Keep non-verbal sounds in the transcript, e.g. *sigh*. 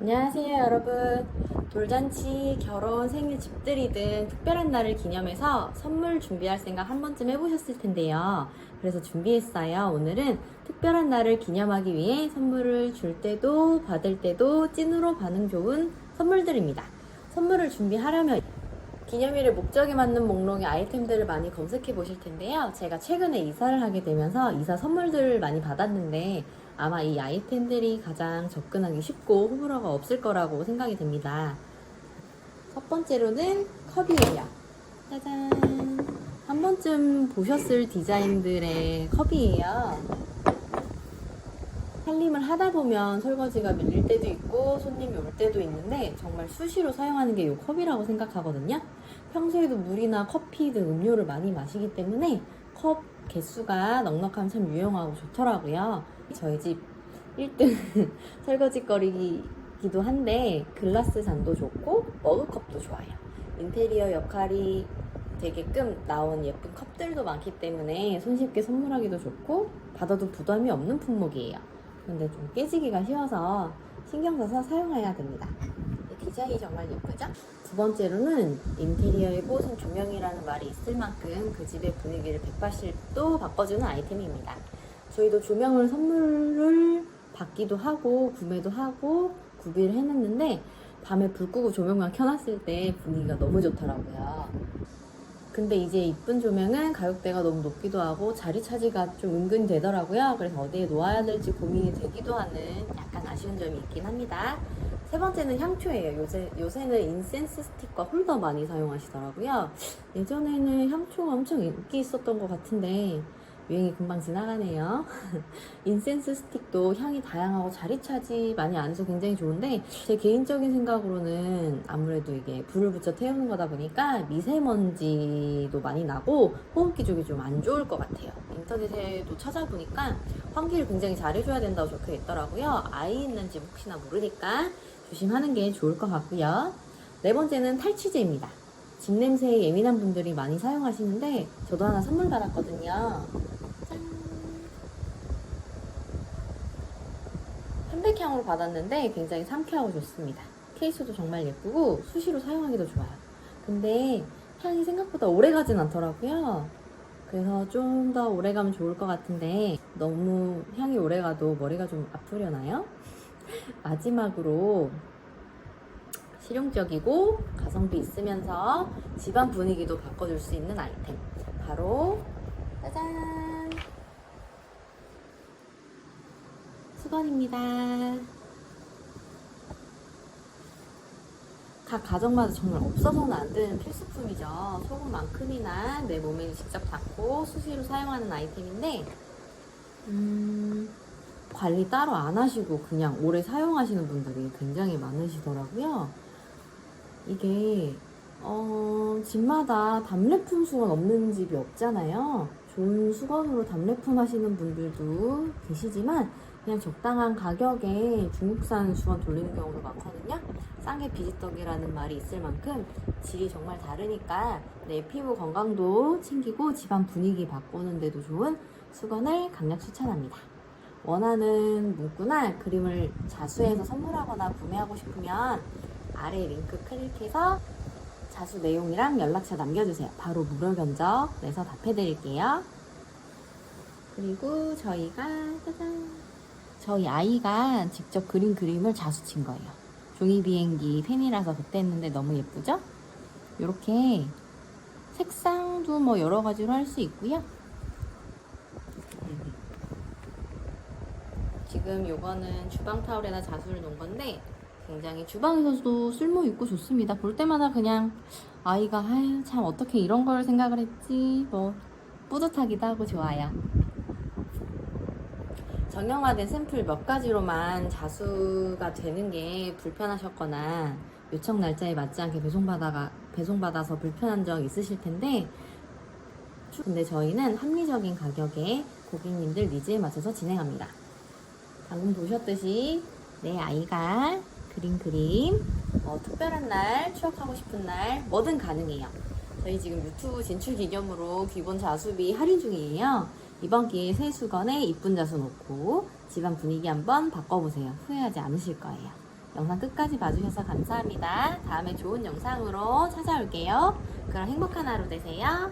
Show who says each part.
Speaker 1: 안녕하세요 여러분. 돌잔치, 결혼, 생일, 집들이 등 특별한 날을 기념해서 선물 준비할 생각 한 번쯤 해보셨을 텐데요. 그래서 준비했어요. 오늘은 특별한 날을 기념하기 위해 선물을 줄 때도 받을 때도 찐으로 반응 좋은 선물들입니다. 선물을 준비하려면 기념일의 목적에 맞는 목록의 아이템들을 많이 검색해 보실 텐데요. 제가 최근에 이사를 하게 되면서 이사 선물들을 많이 받았는데 아마 이 아이템들이 가장 접근하기 쉽고 호불호가 없을 거라고 생각이 됩니다. 첫 번째로는 컵이에요. 짜잔. 한 번쯤 보셨을 디자인들의 컵이에요. 살림을 하다 보면 설거지가 밀릴 때도 있고 손님이 올 때도 있는데 정말 수시로 사용하는 게 이 컵이라고 생각하거든요. 평소에도 물이나 커피 등 음료를 많이 마시기 때문에 컵 개수가 넉넉하면 참 유용하고 좋더라고요. 저희 집 1등 *laughs* 설거지거리기도 한데 글라스 잔도 좋고 머그컵도 좋아요. 인테리어 역할이 되게끔 나온 예쁜 컵들도 많기 때문에 손쉽게 선물하기도 좋고 받아도 부담이 없는 품목이에요. 근데 좀 깨지기가 쉬워서 신경 써서 사용해야 됩니다. 디자인이 정말 예쁘죠? 두 번째로는 인테리어의 꽃은 조명이라는 말이 있을 만큼 그 집의 분위기를 180도 바꿔주는 아이템입니다. 저희도 조명을 선물을 받기도 하고 구매도 하고 구비를 해놨는데 밤에 불 끄고 조명만 켜놨을 때 분위기가 너무 좋더라고요. 근데 이제 이쁜 조명은 가격대가 너무 높기도 하고 자리 차지가 좀 은근히 되더라고요. 그래서 어디에 놓아야 될지 고민이 되기도 하는 약간 아쉬운 점이 있긴 합니다. 세 번째는 향초예요. 요새, 요새는 인센스 스틱과 홀더 많이 사용하시더라고요. 예전에는 향초가 엄청 인기 있었던 것 같은데 유행이 금방 지나가네요. *laughs* 인센스 스틱도 향이 다양하고 자리 차지 많이 안 해서 굉장히 좋은데 제 개인적인 생각으로는 아무래도 이게 불을 붙여 태우는 거다 보니까 미세먼지도 많이 나고 호흡기 쪽이 좀 안 좋을 것 같아요. 인터넷에도 찾아보니까 환기를 굉장히 잘해줘야 된다고 적혀 있더라고요. 아이 있는 집 혹시나 모르니까 조심하는 게 좋을 것 같고요. 네 번째는 탈취제입니다. 집 냄새에 예민한 분들이 많이 사용하시는데 저도 하나 선물 받았거든요. 짠. 편백향으로 받았는데 굉장히 상쾌하고 좋습니다. 케이스도 정말 예쁘고 수시로 사용하기도 좋아요. 근데 향이 생각보다 오래 가진 않더라고요. 그래서 좀 더 오래 가면 좋을 것 같은데 너무 향이 오래 가도 머리가 좀 아프려나요? *laughs* 마지막으로 실용적이고 가성비 있으면서 집안 분위기도 바꿔줄 수 있는 아이템 바로 짜잔 수건입니다 각 가정마다 정말 없어서는 안 되는 필수품이죠 소금만큼이나 내 몸에 직접 닿고 수시로 사용하는 아이템인데 음, 관리 따로 안 하시고 그냥 오래 사용하시는 분들이 굉장히 많으시더라고요. 이게 어, 집마다 답례품 수건 없는 집이 없잖아요. 좋은 수건으로 답례품 하시는 분들도 계시지만 그냥 적당한 가격에 중국산 수건 돌리는 경우도 많거든요. 싼게 비지떡이라는 말이 있을 만큼 질이 정말 다르니까 내 피부 건강도 챙기고 집안 분위기 바꾸는 데도 좋은 수건을 강력 추천합니다. 원하는 문구나 그림을 자수해서 선물하거나 구매하고 싶으면 아래 링크 클릭해서 자수 내용이랑 연락처 남겨주세요. 바로 무료 견적 내서 답해드릴게요. 그리고 저희가 짜잔 저희 아이가 직접 그린 그림을 자수친 거예요. 종이 비행기 팬이라서 그때 했는데 너무 예쁘죠? 이렇게 색상도 뭐 여러 가지로 할 수 있고요. 지금 요거는 주방 타올에다 자수를 놓은 건데 굉장히 주방에서도 쓸모 있고 좋습니다. 볼 때마다 그냥 아이가 아유 참 어떻게 이런 걸 생각을 했지 뭐 뿌듯하기도 하고 좋아요. 정형화된 샘플 몇 가지로만 자수가 되는 게 불편하셨거나 요청 날짜에 맞지 않게 배송받아가 배송받아서 불편한 적 있으실 텐데 근데 저희는 합리적인 가격에 고객님들 니즈에 맞춰서 진행합니다. 방금 보셨듯이 내 아이가 그린 그림, 뭐 특별한 날, 추억하고 싶은 날, 뭐든 가능해요. 저희 지금 유튜브 진출 기념으로 기본 자수비 할인 중이에요. 이번 기회에 새 수건에 이쁜 자수 놓고 집안 분위기 한번 바꿔보세요. 후회하지 않으실 거예요. 영상 끝까지 봐주셔서 감사합니다. 다음에 좋은 영상으로 찾아올게요. 그럼 행복한 하루 되세요.